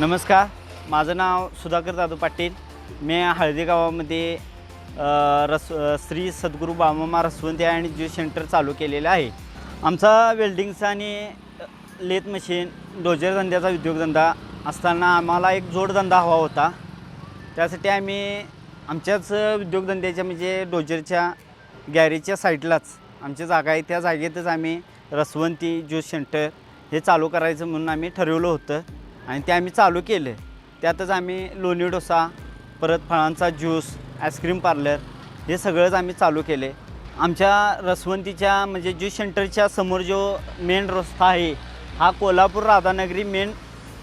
नमस्कार. माझं नाव सुधाकर दादू पाटील. मी हळदी गावामध्ये रस श्री सद्गुरू बामामा रसवंती आणि ज्यूस सेंटर चालू केलेलं आहे. आमचा वेल्डिंगचा आणि लेत लेथ मशीन डोजर धंद्याचा उद्योगधंदा असताना आम्हाला एक जोडधंदा हवा होता. त्यासाठी आम्ही आमच्याच उद्योगधंद्याच्या म्हणजे डोजरच्या गॅरेजच्या साईडलाच आमची जागा आहे. त्या जागेतच आम्ही रसवंती ज्यूस सेंटर हे चालू करायचं म्हणून आम्ही ठरवलं होतं. आणि ते आम्ही चालू केलं. त्यातच आम्ही लोणी डोसा परत फळांचा ज्यूस आईस्क्रीम पार्लर हे सगळंच आम्ही चालू केले. आमच्या रसवंतीच्या म्हणजे ज्यूस सेंटरच्या समोर जो मेन रस्ता आहे हा Kolhapur Radhanagari main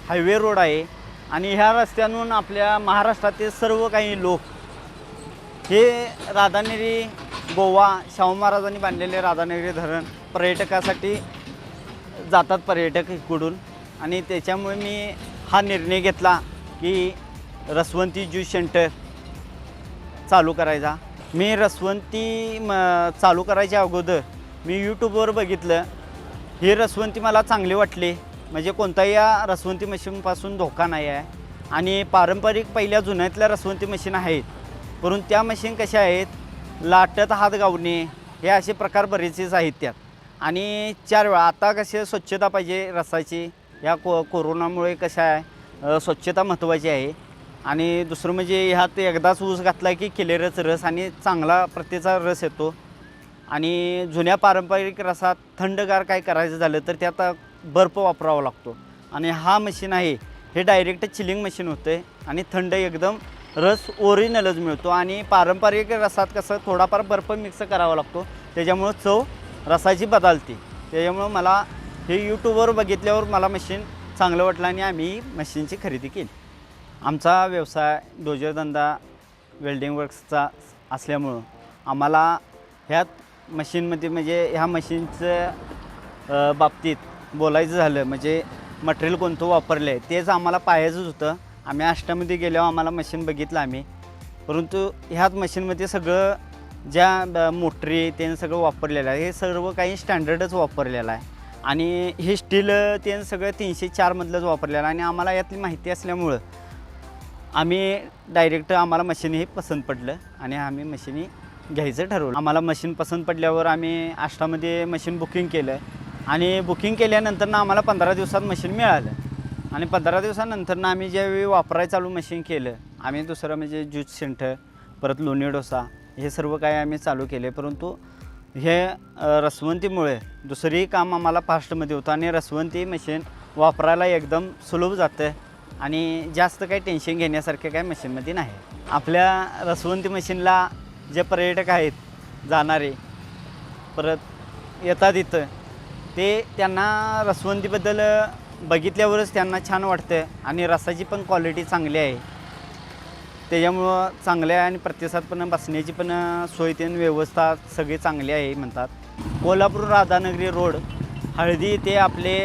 highway road आहे आणि ह्या रस्त्यातून आपल्या महाराष्ट्रातील सर्व काही लोक हे राधानगरी गोवा शाहू महाराजांनी बांधलेले राधानगरी धरण पर्यटकासाठी जातात पर्यटक इकडून. आणि त्याच्यामुळे मी हा निर्णय घेतला की रसवंती ज्यूस सेंटर चालू करायचा. मी रसवंती म चालू करायच्या अगोदर मी यूट्यूबवर बघितलं. ही रसवंती मला चांगली वाटली. म्हणजे कोणताही या रसवंती मशीनपासून धोका नाही आहे. आणि पारंपरिक पहिल्या जुन्यातल्या रसवंती मशीन आहेत. परंतु त्या मशीन कशा आहेत? लाटत हात गावणे हे असे प्रकार बरेचसेच आहेत त्यात. आणि चार वेळा आता कसे स्वच्छता पाहिजे रसाची? या को कोरोनामुळे कसं आहे स्वच्छता महत्त्वाची आहे. आणि दुसरं म्हणजे ह्यात एकदाच ऊस घातला की किलेरच रस आणि चांगला प्रत्येचा रस येतो. आणि जुन्या पारंपरिक रसात थंडगार काय करायचं झालं तर त्यात बर्फ वापरावा लागतो. आणि हा मशीन आहे हे डायरेक्ट चिलिंग मशीन होतं आहे आणि थंड एकदम रस ओरिजिनलच मिळतो. आणि पारंपरिक रसात कसं थोडाफार बर्फ मिक्स करावा लागतो. त्याच्यामुळं चव रसाची बदलते. त्याच्यामुळं मला हे यूट्यूबवर बघितल्यावर मला मशीन चांगलं वाटलं आणि आम्ही मशीनची खरेदी केली. आमचा व्यवसाय डोजरधंदा वेल्डिंग वर्क्सचा असल्यामुळं आम्हाला ह्यात मशीनमध्ये म्हणजे ह्या मशीनचं बाबतीत बोलायचं झालं म्हणजे मटेरियल कोणतं वापरलं आहे तेच आम्हाला पाहायचंच होतं. आम्ही आष्टामध्ये गेल्यावर आम्हाला मशीन बघितलं आम्ही. परंतु ह्याच मशीनमध्ये सगळं ज्या ब- मोटरी त्यानं सगळं वापरलेलं आहे. हे सर्व काही स्टँडर्डच वापरलेलं आहे. आणि हे स्टील ते सगळं तीनशे चारमधलंच वापरलेलं आणि आम्हाला यातली माहिती असल्यामुळं आम्ही डायरेक्ट आम्हाला मशीन हे पसंत पडलं आणि आम्ही मशीनी घ्यायचं ठरवलं. आम्हाला मशीन पसंत पडल्यावर आम्ही आष्टामध्ये मशीन बुकिंग केलं आणि बुकिंग केल्यानंतर ना आम्हाला पंधरा दिवसात मशीन मिळालं. आणि पंधरा दिवसानंतर ना आम्ही ज्यावेळी वापरायला चालू मशीन केलं आम्ही दुसरं म्हणजे ज्यूस सेंटर परत लोणी डोसा हे सर्व काही आम्ही चालू केले. परंतु हे रसवंतीमुळे दुसरी काम आम्हाला फास्टमध्ये होतं आणि रसवंती मशीन वापरायला एकदम सुलभ जातं आणि जास्त काही टेन्शन घेण्यासारखे काही मशीनमध्ये नाही. आपल्या रसवंती मशीनला जे पर्यटक आहेत जाणारे परत येतात इथं ते त्यांना रसवंतीबद्दल बघितल्यावरच त्यांना छान वाटतं आणि रसाची पण क्वालिटी चांगली आहे. त्याच्यामुळं चांगल्या आहे आणि प्रतिसाद पण बसण्याची पण सोय ते व्यवस्था सगळी चांगली आहे म्हणतात. कोल्हापूर राधानगरी रोड हळदी ते आपले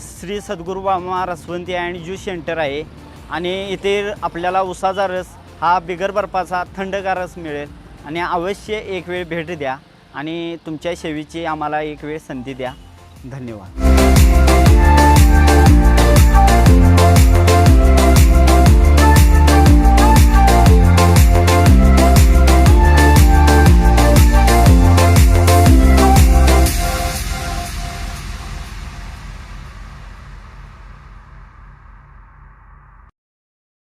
श्री सद्गुरू बामा रसवंती अँड ज्यूस सेंटर आहे. आणि इथे आपल्याला उसाचा रस हा बिगर बर्फाचा थंडगार रस मिळेल. आणि अवश्य एक वेळ भेट द्या आणि तुमच्या सेवेची आम्हाला एक वेळ संधी द्या. धन्यवाद.